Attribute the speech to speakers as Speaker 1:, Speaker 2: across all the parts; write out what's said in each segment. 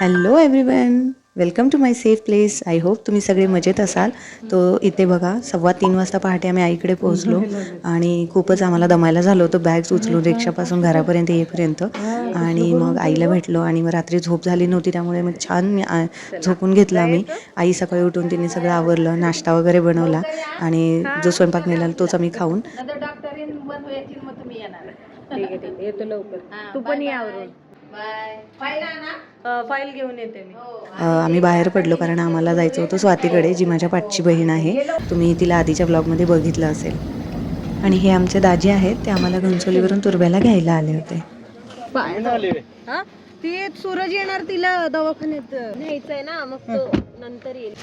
Speaker 1: Hello everyone welcome to my safe place I hope तुम्ही सगळे मजेत असाल. तो इथे बघा सव्वा तीन वाजता पहाटे आम्ही आईकडे पोहोचलो. आणि खूपच आम्हाला दमायला झालं होतं. बॅग्स उचलून रिक्षापासून घरापर्यंत येईपर्यंत. आणि मग आईला भेटलो आणि मग रात्री झोप झाली नव्हती. त्यामुळे मग छान झोपून घेतलं आम्ही. आई सकाळी उठून तिने सगळं आवरलं नाश्ता वगैरे बनवला. आणि जो स्वयंपाक नेला तोच आम्ही खाऊन.
Speaker 2: ठीक आहे ठीक आहे. येतो लवकर. तू पण ये आवरून.
Speaker 3: बाय फाईल
Speaker 2: घेऊन येते मी.
Speaker 1: अ, आम्ही बाहेर पडलो कारण आम्हाला जायचं होतं स्वातीकडे जी माझ्या पाठची बहीण आहे. तुम्ही तिला आधीच्या ब्लॉगमध्ये बघितलं असेल. आणि हे आमचे दाजी आहेत ते आम्हाला घनसोलीवरून तुरब्याला घ्यायला आले होते.
Speaker 2: हा? ती सूरज येणार तिला दवाखान्यात. न्यायचंय ना मग तो नंतर येईल.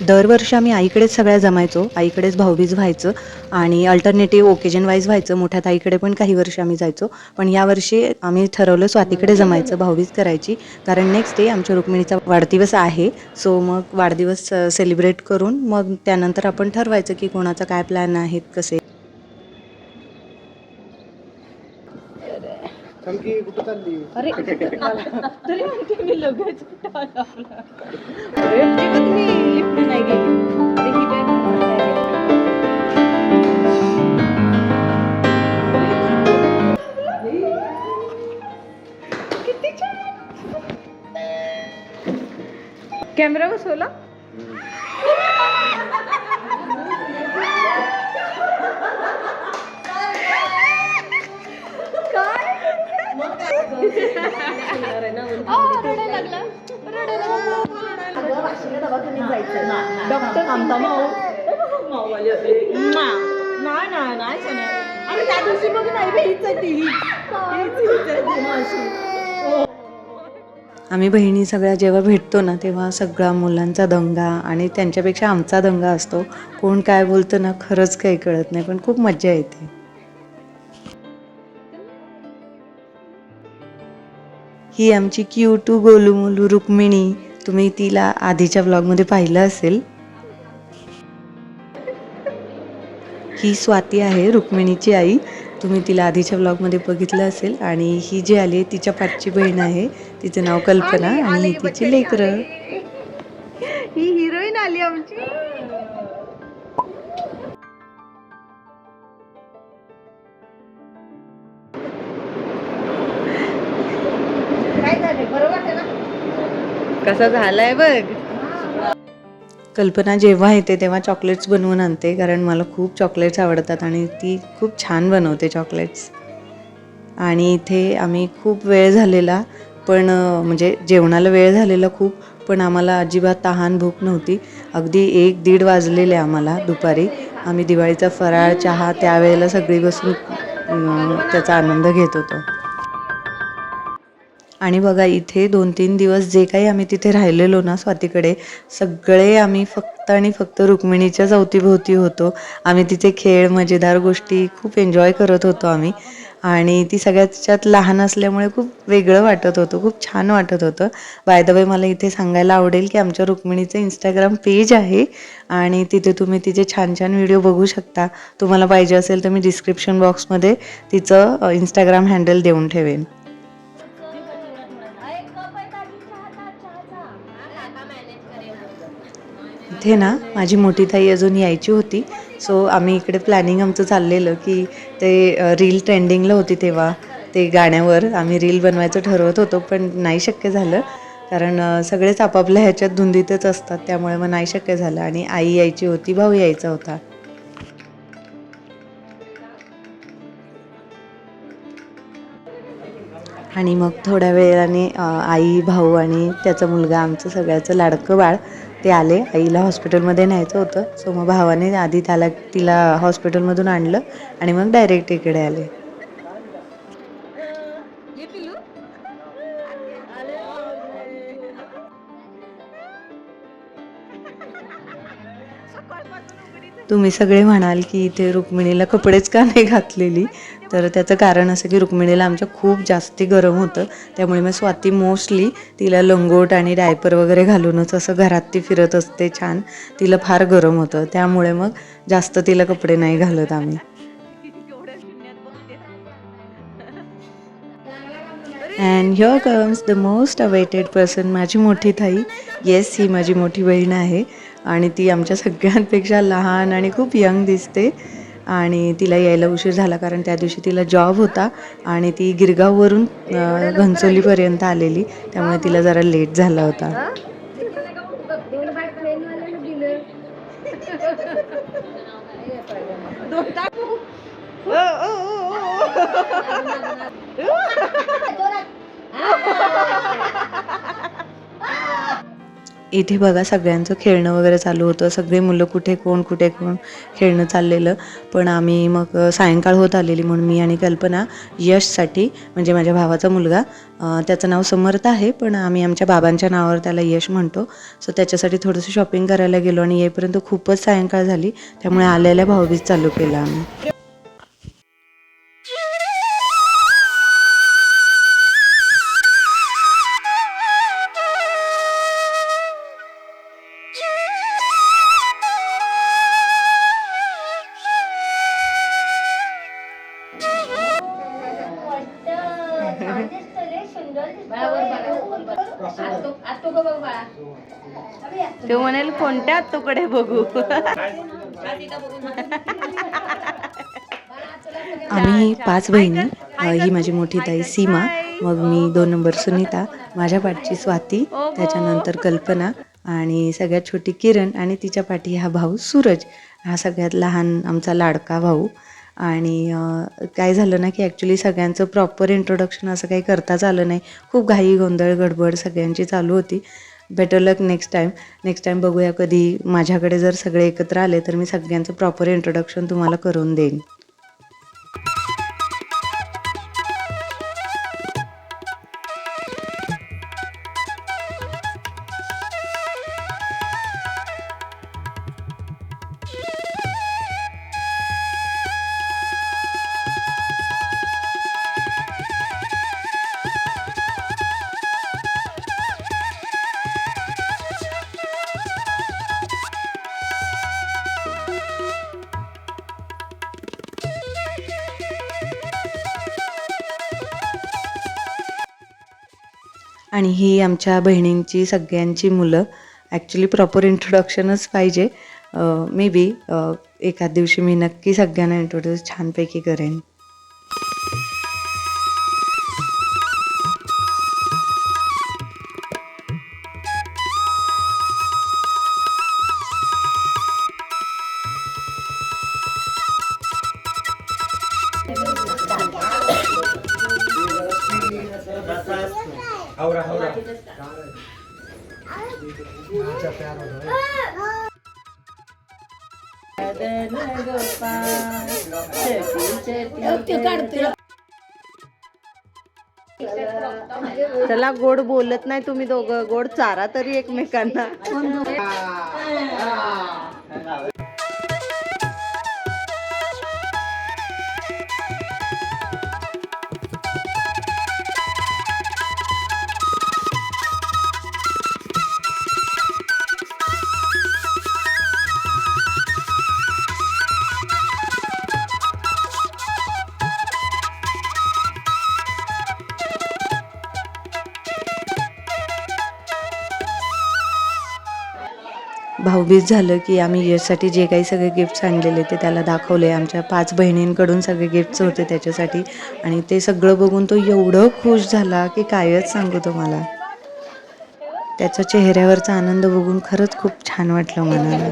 Speaker 1: दरवर्षी आम्ही आईकडेच सगळ्या जमायचो आईकडेच भाऊबीज व्हायचं आणि अल्टरनेटिव्ह ओकेजन वाईज व्हायचं. मोठ्या ताईकडे पण काही वर्ष आम्ही जायचो. पण यावर्षी आम्ही ठरवलं स्वातीकडे जमायचं भाऊबीज करायची. कारण नेक्स्ट डे आमच्या रुक्मिणीचा वाढदिवस आहे. सो मग वाढदिवस सेलिब्रेट करून मग त्यानंतर आपण ठरवायचं की कोणाचा काय प्लॅन आहेत कसे
Speaker 2: अरे तरी म्हणते मी लगेच कुठं आला आपला. अरे ती बघ मी लिफ्ट नाही गेली. अरे ही बॅग डॉक्टर माऊ माऊवाली आपली नाही नाही नाही सोन्या त्या दिवशी नाही ती
Speaker 1: आम्ही बहिणी सगळ्या जेव्हा भेटतो ना तेव्हा सगळा मुलांचा दंगा आणि त्यांच्यापेक्षा आमचा दंगा असतो. कोण काय बोलतं ना खरंच काही कळत नाही पण खूप मज्जा येते. ही आमची क्यूटू गोलूमोलू रुक्मिणी. तुम्ही तिला आधीच्या ब्लॉगमध्ये पाहिलं असेल. ही स्वाती आहे रुक्मिणीची आई. तुम्ही तिला आधीच्या ब्लॉगमध्ये बघितलं असेल. आणि ही जी आली आहे तिच्या पाठची बहीण आहे. तिचं नाव कल्पना आणि तिची लेकरं.
Speaker 2: ही हिरोईन आली आमची. कसा झालाय बघ.
Speaker 1: कल्पना जेव्हा येते तेव्हा चॉकलेट्स बनवून आणते कारण मला खूप चॉकलेट्स आवडतात आणि ती खूप छान बनवते चॉकलेट्स आणि इथे आम्ही खूप वेळ झालेला पण म्हणजे जेवणाला वेळ झालेला खूप पण आम्हाला अजिबात तहान भूक नव्हती. अगदी एक दीड वाजलेले आम्हाला दुपारी. आम्ही दिवाळीचा फराळ चहा त्यावेळेला सगळी बसून त्याचा आनंद घेत होतो. आणि बघा इथे दोन तीन दिवस जे काही आम्ही तिथे राहिलेलो ना स्वातीकडे सगळे आम्ही फक्त आणि फक्त रुक्मिणीच्याच अवतीभोवती होतो. आम्ही तिथे खेळ मजेदार गोष्टी खूप एन्जॉय करत होतो आम्ही. आणि ती सगळ्याच्यात लहान असल्यामुळे खूप वेगळं वाटत होतं खूप छान वाटत होतं. बाय द वे मला इथे सांगायला आवडेल की आमच्या रुक्मिणीचं इंस्टाग्राम पेज आहे आणि तिथे तुम्ही तिचे छान छान व्हिडिओ बघू शकता. तुम्हाला पाहिजे असेल तर मी डिस्क्रिप्शन बॉक्समध्ये तिचं इंस्टाग्राम हँडल देऊन ठेवेन. इथे ना माझी मोठी ताई अजून यायची होती. सो आम्ही इकडे प्लॅनिंग आमचं चाललेलं की ते रील ट्रेंडिंगला होती तेव्हा. ते गाण्यावर आम्ही रील बनवायचं ठरवत होतो पण नाही शक्य झालं. कारण सगळेच आपापल्या ह्याच्यात धुंदीतच असतात त्यामुळे मग नाही शक्य झालं. आणि आई यायची होती भाऊ यायचा होता. आणि मग थोड्या वेळाने आई भाऊ आणि त्याचा मुलगा आमचं सगळ्याचं लाडकं बाळ ते आले. आईला हॉस्पिटलमध्ये न्यायचं होतं. सो मग भावाने आधी त्याला तिला हॉस्पिटलमधून आणलं आणि मग डायरेक्ट इकडे आले. तुम्ही सगळे म्हणाल की इथे रुक्मिणीला कपडेच का नाही घातलेली? तर त्याचं कारण असं की रुक्मिणीला आमच्या खूप जास्ती गरम होतं. त्यामुळे मग स्वाती मोस्टली तिला लंगोट आणि डायपर वगैरे घालूनच असं घरात ती फिरत असते छान. तिला फार गरम होतं. त्यामुळे मग जास्त तिला कपडे नाही घालत आम्ही. And here comes the most awaited person माझी मोठी थाई येस ही माझी मोठी बहीण आहे. आणि ती आमच्या सगळ्यांपेक्षा लहान आणि खूप यंग दिसते. आणि तिला यायला उशीर झाला कारण त्या दिवशी तिला जॉब होता आणि ती गिरगाववरून घनसोलीपर्यंत आलेली. त्यामुळे तिला जरा लेट झाला होता. इथे बघा सगळ्यांचं खेळणं वगैरे चालू होतं. सगळे मुलं कुठे कोण कुठे कोण खेळणं चाललेलं. पण आम्ही मग सायंकाळ होत आलेली म्हणून मी आणि कल्पना यशसाठी म्हणजे माझ्या भावाचा मुलगा त्याचं नाव समर्थ आहे पण आम्ही आमच्या बाबांच्या नावावर त्याला यश म्हणतो. सो त्याच्यासाठी थोडंसं शॉपिंग करायला गेलो आणि येईपर्यंत खूपच सायंकाळ झाली. त्यामुळे आलेल्या भाऊबीज चालू केला आम्ही.
Speaker 2: तो म्हणेल कोणत्या तुकडे बघू?
Speaker 1: आम्ही पाच बहिणी ही माझी मोठी ताई सीमा मग मी दोन नंबर सुनीता माझ्या पाठची स्वाती त्याच्यानंतर कल्पना आणि सगळ्यात छोटी किरण आणि तिच्या पाठी हा भाऊ सूरज. हा सगळ्यात लहान आमचा लाडका भाऊ. आणि काय झालं ना की ॲक्च्युली सगळ्यांचं प्रॉपर इंट्रोडक्शन असं काही करताच आलं नाही. खूप घाई गोंधळ गडबड सगळ्यांची चालू होती. Better luck next time next time बघूया कधी माझ्याकडे जर सगळे एकत्र आले तर मी सगळ्यांचं प्रॉपर इंट्रोडक्शन तुम्हाला करून देईन. आणि ही आमच्या बहिणींची सगळ्यांची मुलं. ॲक्च्युली प्रॉपर इंट्रोडक्शनच पाहिजे. Uh, मे बी uh, एखाद दिवशी मी नक्की सगळ्यांना इंट्रोड्यूस छानपैकी करेन.
Speaker 2: चला गोड बोलत नाही तुम्ही दोघं गोड चारा तरी एकमेकांना.
Speaker 1: भाऊबीज झालं की आम्ही यशसाठी जे काही सगळे गिफ्ट्स आणलेले ते त्याला दाखवले. आमच्या पाच बहिणींकडून सगळे गिफ्ट्स होते त्याच्यासाठी. आणि ते सगळं बघून तो एवढं खुश झाला की कायच सांगू तुम्हाला. त्याच्या चेहऱ्यावरचा आनंद बघून खरंच खूप छान वाटलं मनाला.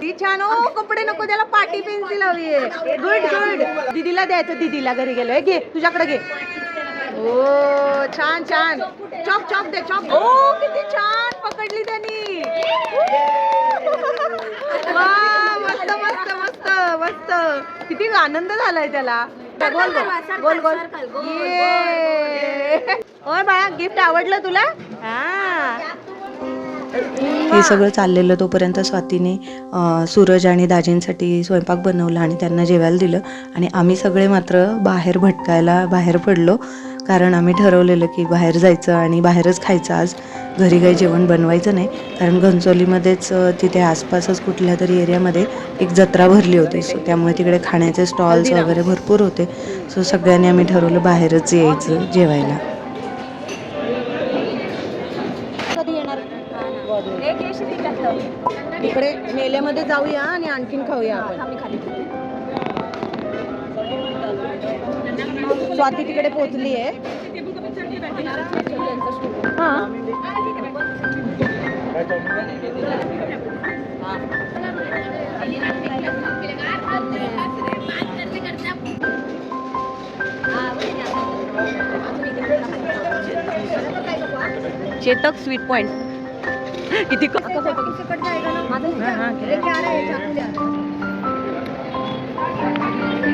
Speaker 2: ती छान हो कपडे नको त्याला पाटी पेन्सिल हवी आहे. गुड गुड दीदीला द्यायचं दीदीला घरी गेलो घे तुझ्याकडे घे. ओ छान छान. चॉप चॉप दे चॉप. ओ किती छान पकडली त्यांनी. वा मस्त मस्त मस्त मस्त. किती आनंद झालाय त्याला. गोल गोल गोल गोल ये. ओय बाळा गिफ्ट आवडलं तुला? हा.
Speaker 1: हे सगळं चाललेलं तोपर्यंत स्वातीने सूरज आणि दाजींसाठी स्वयंपाक बनवला आणि त्यांना जेवायला दिलं. आणि आम्ही सगळे मात्र बाहेर भटकायला बाहेर पडलो. कारण आम्ही ठरवलेलं की बाहेर जायचं आणि बाहेरच खायचं. आज घरी काही जेवण बनवायचं नाही. कारण घनसोलीमध्येच तिथे आसपासच कुठल्या तरी एरियामध्ये एक जत्रा भरली होती. सो त्यामुळे तिकडे खाण्याचे स्टॉल्स वगैरे भरपूर होते. सो सगळ्यांनी आम्ही ठरवलं बाहेरच यायचं जेवायला.
Speaker 2: कधी येणार? इकडे मेल्यामध्ये जाऊया आणि आणखीन खाऊया आपण. स्वाती तिकडे पोहोचली आहे. हा. चेतक स्वीट पॉइंट किती.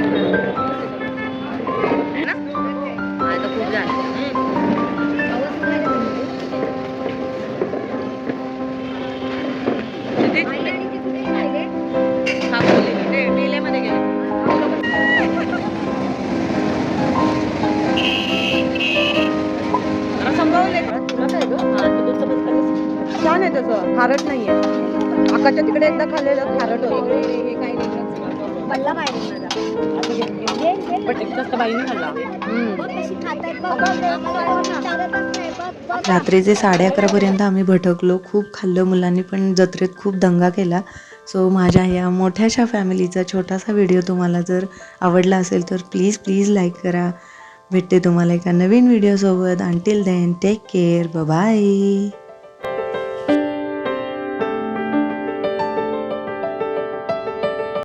Speaker 2: है छान आहे तसं खारट नाही आहे आकाशच्या तिकडे एकदा खाल्लेलं खारट होतं. काही नाही पडला पाहिजे बाईने खाल्ला.
Speaker 1: रात्रीचे साडे अकरापर्यंत आम्ही भटकलो खूप खाल्लं मुलांनी पण जत्रेत खूप दंगा केला. सो माझ्या या मोठ्याशा फॅमिलीचा छोटासा व्हिडिओ तुम्हाला जर आवडला असेल तर प्लीज प्लीज लाईक करा. भेटते तुम्हाला एका नवीन व्हिडिओसोबत until then take care bye